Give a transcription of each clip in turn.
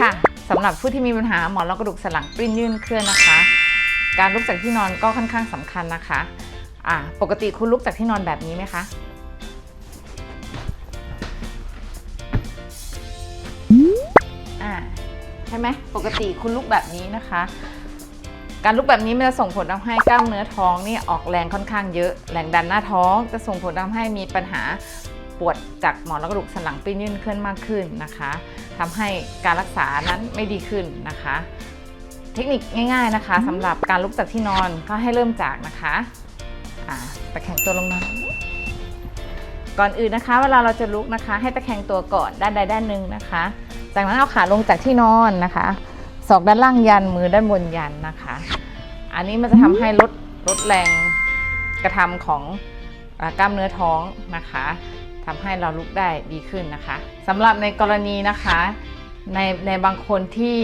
ค่ะสำหรับผู้ที่มีปัญหาหมอนรองกระดูกสันหลังปริ้นยื่นเคลื่อนนะคะ การลุกจากที่นอนก็ค่อนข้างสำคัญนะคะอ่าปกติคุณลุกจากที่นอนแบบนี้ไหมคะอ่าใช่ไหมปกติคุณลุกแบบนี้นะคะ การลุกแบบนี้มันจะส่งผลทำให้กล้ามเนื้อท้องนี่ออกแรงค่อนข้างเยอะ แรงดันหน้าท้องจะส่งผลทำให้มีปัญหา ปวดจากหมอนรองกระดูกสันหลังปริ้นยื่นเคลื่อนมากขึ้นนะคะทำให้การรักษานั้นไม่ดีขึ้นนะคะ เทคนิคง่าย ๆนะคะสำหรับการลุกจากที่นอนก็ให้เริ่มจากนะคะอ่าตะแคงตัวลงมาก่อนอื่นนะคะ เวลาเราจะลุกนะคะ ให้ตะแคงตัวก่อนด้านใดด้านหนึ่งนะคะ จากนั้นเอาขาลงจากที่นอนนะคะศอกด้านล่างยันมือด้านบนยันนะคะ อันนี้มันจะทำให้ลดลดแรงกระทำของอากล้ามเนื้อท้องนะคะ ทำให้เราลุกได้ดีขึ้นนะคะสำหรับในกรณีนะคะในในบางคนที่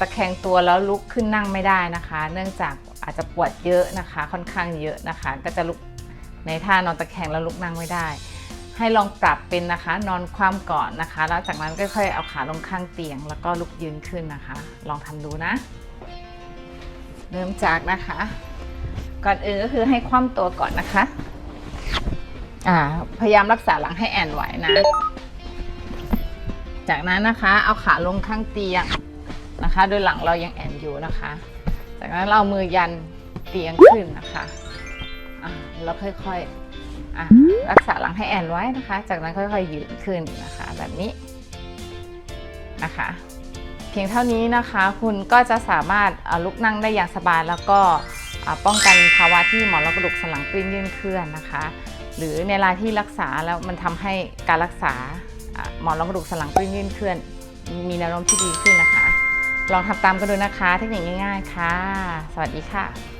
ตะแคงตัวแล้วลุกขึ้นนั่งไม่ได้นะคะ เนื่องจากอาจจะปวดเยอะนะคะ ค่อนข้างเยอะนะคะ ก็จะลุกในท่านอนตะแคงแล้วลุกนั่งไม่ได้ ให้ลองปรับเป็นนะคะ นอนคว่ำก่อนนะคะ แล้วจากนั้นค่อยๆเอาขาลงข้างเตียง แล้วก็ลุกยืนขึ้นนะคะ ลองทำดูนะ เริ่มจากนะคะ ก่อนอื่นก็คือให้คว่ำตัวก่อนนะคะ อ่า พยายามรักษาหลังให้แอนไหวนะ จากนั้นนะคะเอาขาลงข้างเตียงนะคะ โดยหลังเรายังแอนอยู่นะคะ จากนั้นเรามือยันเตียงขึ้นนะคะอ่าแล้วค่อยๆอ่ารักษาหลังให้แอนไว้นะคะ จากนั้นค่อยๆยืนขึ้นนะคะ แบบนี้นะคะ เพียงเท่านี้นะคะ คุณก็จะสามารถลุกนั่งได้อย่างสบายแล้วก็ ป้องกันภาวะที่หมอนรองกระดูกสันหลังปริ้นยื่นเคลื่อนนะคะ หรือในเวลาที่รักษาแล้วมันทำให้การรักษาหมอนรองกระดูกสันหลังปริ้นยื่นเคลื่อน มีแนวโน้มที่ดีขึ้นนะคะ ลองทำตามกันดูนะคะเทคนิคง่าย ๆค่ะ สวัสดีค่ะ